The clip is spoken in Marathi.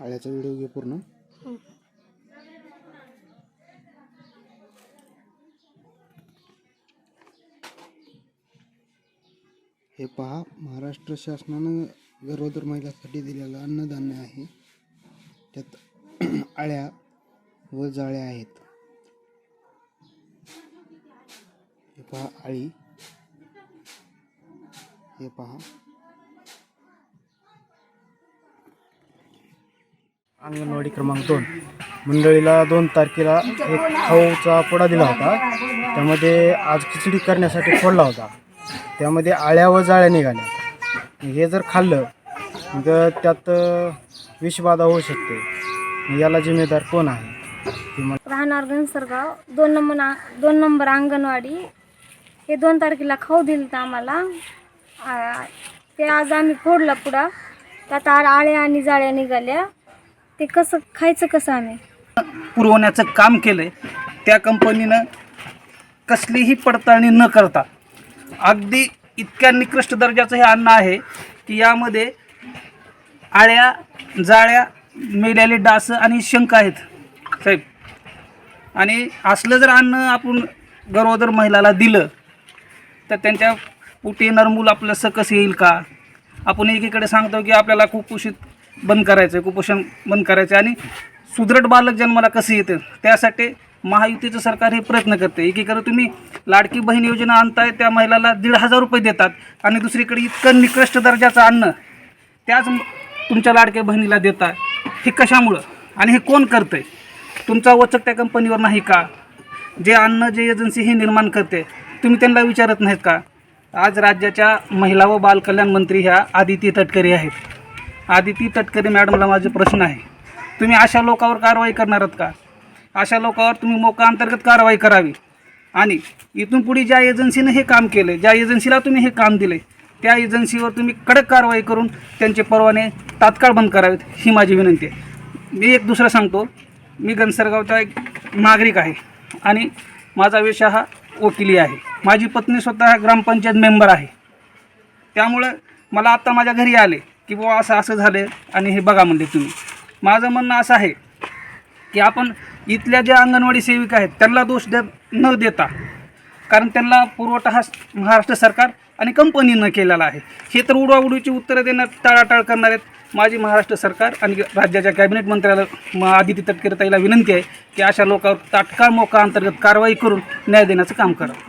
आळ्याचा व्हिडिओ घे पूर्ण हे पहा महाराष्ट्र शासनानं गरोदर महिलांसाठी दिलेलं अन्नधान्य आहे. त्यात आळ्या व जाळ्या आहेत. हे पहा आळी हे पहा. अंगणवाडी क्रमांक दोन. मंडळीला दोन तारखेला एक खाऊचा पोडा दिला होता. त्यामध्ये आज खिचडी करण्यासाठी फोडला होता. त्यामध्ये आळ्या व जाळ्या निघाल्या हे जर खाल्लं तर त्यात विषबाधा होऊ शकते. याला जिम्मेदार कोण आहे? राहणार घनसरगाव. दोन नंबर दोन नंबर अंगणवाडी. हे दोन तारखेला खाऊ दिलं होतं आम्हाला ते आज आम्ही फोडला पुडा त्यात आळ्या आणि जाळ्या निघाल्या. ते कसं खायचं कसं आम्ही? पुरवण्याचं काम केलं त्या कंपनीनं कसलीही पडताळणी न करता अगदी इतक्या निकृष्ट दर्जाचं हे अन्न आहे की यामध्ये आळ्या जाळ्या मेलेले डास आणि शंख आहेत. साहेब आणि असलं जर अन्न आपण गरोदर महिलाला दिलं तर त्यांच्या पोटी नरमूल आपलं सकस येईल का? आपण एकीकडे सांगतो की आपल्याला कुपोषित बंद करायचं आहे कुपोषण बंद करायचं आहे आणि सुदृढ बालक जन्माला कसं येतं? त्यासाठी महायुतीचं सरकार हे प्रयत्न करते. एकीकडे तुम्ही लाडकी बहीण योजना आणताय त्या महिलाला दीड हजार रुपये देतात आणि दुसरीकडे इतकं निकृष्ट दर्जाचं अन्न त्याच तुमच्या लाडक्या बहिणीला देताय. हे कशामुळं? आणि हे कोण करतंय? तुमचा वचक त्या कंपनीवर नाही का? जे अन्न जे एजन्सी हे निर्माण करते तुम्ही त्यांना विचारत नाहीत का? आज राज्याच्या महिला व बालकल्याण मंत्री ह्या आदिती तटकरे आहेत. आदिती तटकरे मॅडमला माझे प्रश्न आहे. तुम्ही अशा लोकांवर कारवाई करणार आहात का? अशा लोकांवर तुम्ही मोका अंतर्गत कारवाई करावी. आणि इथून पुढे ज्या एजन्सीनं हे काम केलं ज्या एजन्सीला तुम्ही हे काम दिले त्या एजन्सीवर तुम्ही कडक कारवाई करून त्यांचे परवाने तात्काळ बंद करावेत ही माझी विनंती आहे. मी एक दुसरं सांगतो मी घनसरगावचा एक नागरिक आहे आणि माझा विषय हा वकिली आहे. माझी पत्नी स्वतः ग्रामपंचायत मेंबर आहे. त्यामुळं मला आत्ता माझ्या घरी आले की बुवा असं असं झालं आणि हे बघा म्हणले तुम्ही. माझं म्हणणं असं आहे की आपण इथल्या ज्या अंगणवाडी सेविका आहेत त्यांना दोष द न देता कारण त्यांना पुरवठा हा महाराष्ट्र सरकार आणि कंपनीनं केलेला आहे. हे तर उडवाउडीची उत्तरं देणं टाळाटाळ करणार आहेत. माझी महाराष्ट्र सरकार आणि राज्याच्या कॅबिनेट मंत्र्याला म आदिती तटकरे ताईला विनंती आहे की अशा लोकांवर तात्काळ मोका अंतर्गत कारवाई करून न्याय देण्याचं काम करावं